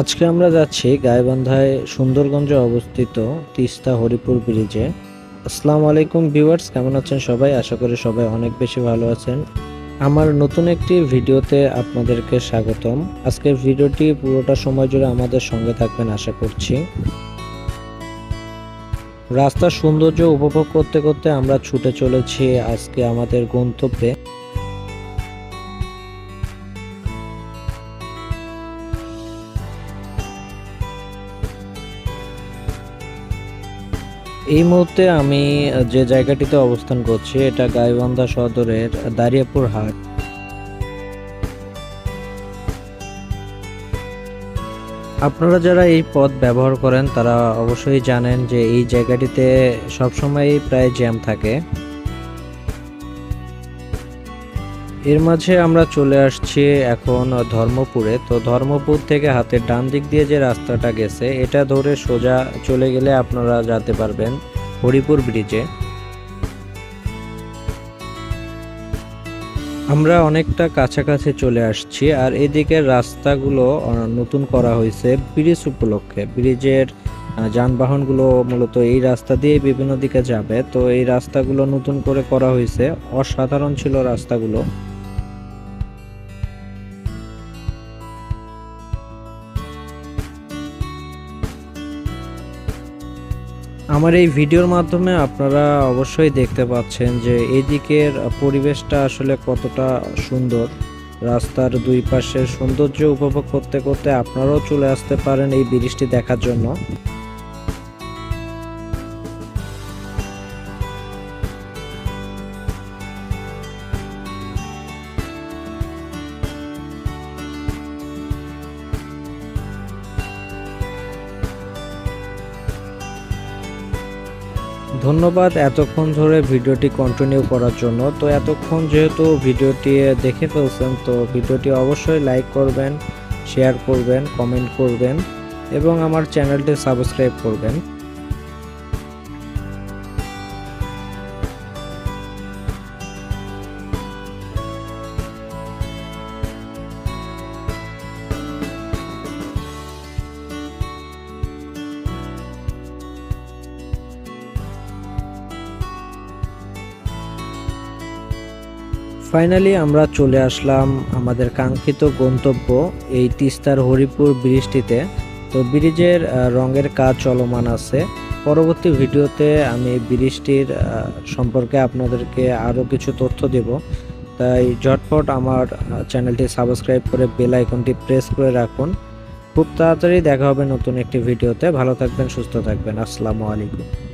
আজকে আমরা যাচ্ছি গাইবান্ধায় সুন্দরগঞ্জে অবস্থিত তিস্তা হরিপুর ব্রিজে। আসসালামু আলাইকুম ভিউয়ার্স, কেমন আছেন সবাই? আশা করি সবাই অনেক বেশি ভালো আছেন। আমার নতুন একটি ভিডিওতে আপনাদেরকে স্বাগতম। আজকের ভিডিওটি পুরোটা সময় জুড়ে আমাদের সঙ্গে থাকবেন আশা করছি। রাস্তার সৌন্দর্য উপভোগ করতে করতে আমরা ছুটে চলেছি আজকে আমাদের গন্তব্যে। এই মুহূর্তে আমি যে জায়গাটিতে অবস্থান করছি, এটা গাইবান্ধা সদরের দারিয়াপুর হাট। আপনারা যারা এই পথ ব্যবহার করেন, তারা অবশ্যই জানেন যে এই জায়গাটিতে সবসময় প্রায় জ্যাম থাকে। এর মাঝে আমরা চলে আসছি এখন ধর্মপুরে। তো ধর্মপুর থেকে হাতের ডান দিক দিয়ে যে রাস্তাটা গেছে, এটা ধরে সোজা চলে গেলে আপনারা যেতে পারবেন হরিপুর ব্রিজে। আমরা অনেকটা কাছাকাছি চলে আসছি আর এদিকের রাস্তাগুলো নতুন করা হয়েছে ব্রিজ উপলক্ষে। ব্রিজের যানবাহনগুলো মূলত এই রাস্তা দিয়ে বিভিন্ন দিকে যাবে। তো এই রাস্তাগুলো নতুন করে করা হয়েছে। অসাধারণ ছিল রাস্তাগুলো। আমার এই ভিডিওর মাধ্যমে আপনারা অবশ্যই দেখতে পাচ্ছেন যে এদিকের পরিবেশটা আসলে কতটা সুন্দর। রাস্তার দুই পাশের সৌন্দর্য উপভোগ করতে করতে আপনারাও চলে আসতে পারেন এই বৃষ্টি দেখার জন্য। ধন্যবাদ এতক্ষণ ধরে ভিডিওটি কন্টিনিউ করার জন্য। তো এতক্ষণ যেহেতু ভিডিওটি দেখে ফেলছেন, তো ভিডিওটি অবশ্যই লাইক করবেন শেয়ার করবেন কমেন্ট করবেন এবং আমার চ্যানেলটি সাবস্ক্রাইব করবেন। ফাইনালি আমরা চলে আসলাম আমাদের কাঙ্ক্ষিত গন্তব্য এই তিস্তার হরিপুর ব্রিজটিতে। তো ব্রিজের রঙের কাজ চলমান আছে। পরবর্তী ভিডিওতে আমি ব্রিজটির সম্পর্কে আপনাদেরকে আরও কিছু তথ্য দেব। তাই ঝটপট আমার চ্যানেলটি সাবস্ক্রাইব করে বেল আইকনটি প্রেস করে রাখুন। খুব তাড়াতাড়ি দেখা হবে নতুন একটি ভিডিওতে। ভালো থাকবেন, সুস্থ থাকবেন। আসসালামু আলাইকুম।